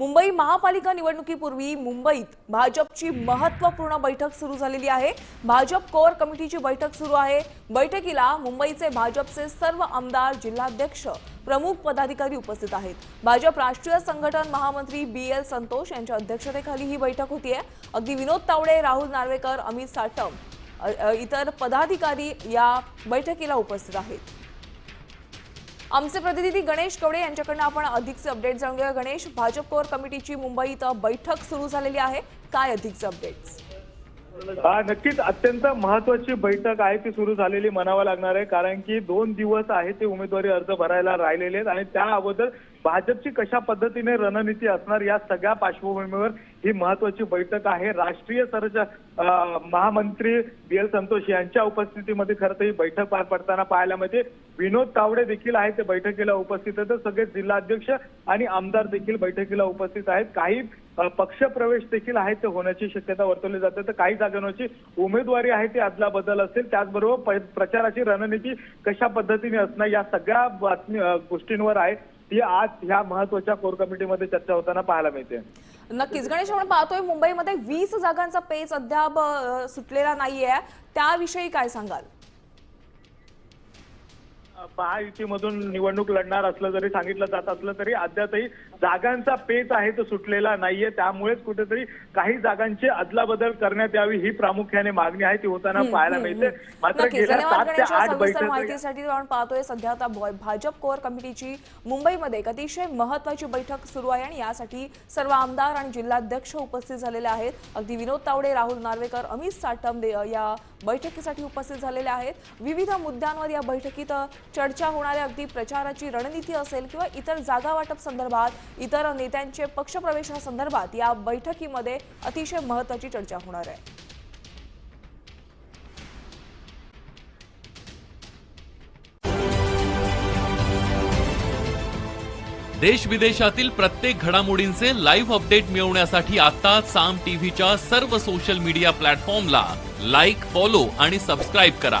मुंबई महापालिका निवडणुकीपूर्वी मुंबईत भाजपची महत्त्वपूर्ण बैठक सुरू झालेली आहे. भाजप कोर कमिटीची बैठक सुरू आहे. बैठकीला मुंबईचे भाजपचे सर्व आमदार जिल्हाध्यक्ष प्रमुख पदाधिकारी उपस्थित आहेत. भाजप राष्ट्रीय संघटन महामंत्री बी एल संतोष यांच्या अध्यक्षतेखाली ही बैठक होती आहे अगदी विनोद तावडे राहुल नार्वेकर अमित साटम इतर पदाधिकारी या बैठकीला उपस्थित आहेत. आमचे प्रतिनिधी गणेश कवडे यांच्याकडनं आपण अधिकचे अपडेट जाणून घेऊया. गणेश भाजप कोर कमिटीची मुंबईत बैठक सुरू झालेली आहे. काय अधिकचे अपडेट्स नक्कीच. अत्यंत महत्वाची बैठक आहे ती सुरू झालेली म्हणावं लागणार आहे. कारण की दोन दिवस आहे ते उमेदवारी अर्ज भरायला राहिलेले आहेत आणि त्या अगोदर भाजपची कशा पद्धतीने रणनीती असणार या सगळ्या पार्श्वभूमीवर ही महत्वाची बैठक आहे. राष्ट्रीय सरच्या महामंत्री बी एल संतोष यांच्या उपस्थितीमध्ये खरं तर ही बैठक पार पडताना पाहायला मिळते. विनोद तावडे देखील आहेत ते बैठकीला उपस्थित आहेत. तर सगळे जिल्हाध्यक्ष आणि आमदार देखील बैठकीला उपस्थित आहेत. काही पक्ष पक्षप्रवेश देखील आहेत ते होण्याची शक्यता वर्तवली जाते. तर काही जागांवरची उमेदवारी आहे ती आदला बदल असेल. त्याचबरोबर प्रचाराची रणनीती कशा पद्धतीने असणार या सगळ्या बातमी गोष्टींवर आहे. ती आज ह्या महत्त्वाच्या कोर कमिटीमध्ये चर्चा होताना पाहायला मिळते. नक्कीच. गणेश आपण पाहतोय मुंबईमध्ये वीस जागांचा पेच अद्याप सुटलेला नाहीये. त्याविषयी काय सांगाल? महायुतीमधून निवडणूक लढणार असलं जरी सांगितलं जात असलं तरी अद्यापही जागांचा पेच आहे तो सुटलेला नाहीये. त्यामुळेच कुठेतरी काही जागांची अदलाबदल करण्यात यावी ही प्रामुख्याने मागणी आहे. ती होताना पाहायला मिळते. मात्र गेल्या सात ते आठ सविस्तर बैठक माहितीसाठी आपण पाहतोय सध्या आता भाजप कोर कमिटीची मुंबईमध्ये एक अतिशय महत्वाची बैठक सुरू आहे आणि यासाठी सर्व आमदार आणि जिल्हाध्यक्ष उपस्थित झालेले आहेत. अगदी विनोद तावडे राहुल नार्वेकर अमित साटम या बैठकीसाठी उपस्थित झालेले आहेत. विविध मुद्द्यांवर या बैठकीत अ, चर्चा होणाऱ्या अगदी प्रचाराची रणनीती असेल किंवा इतर जागा वाटप संदर्भात इतर नेत्यांचे पक्षप्रवेशासंदर्भात या बैठकीमध्ये अतिशय महत्वाची चर्चा होणार आहे. देश विदेशातील प्रत्येक घडामोडींचे लाईव्ह अपडेट मिळवण्यासाठी आता साम टीव्हीच्या सर्व सोशल मीडिया प्लॅटफॉर्मला लाईक फॉलो आणि सबस्क्राईब करा.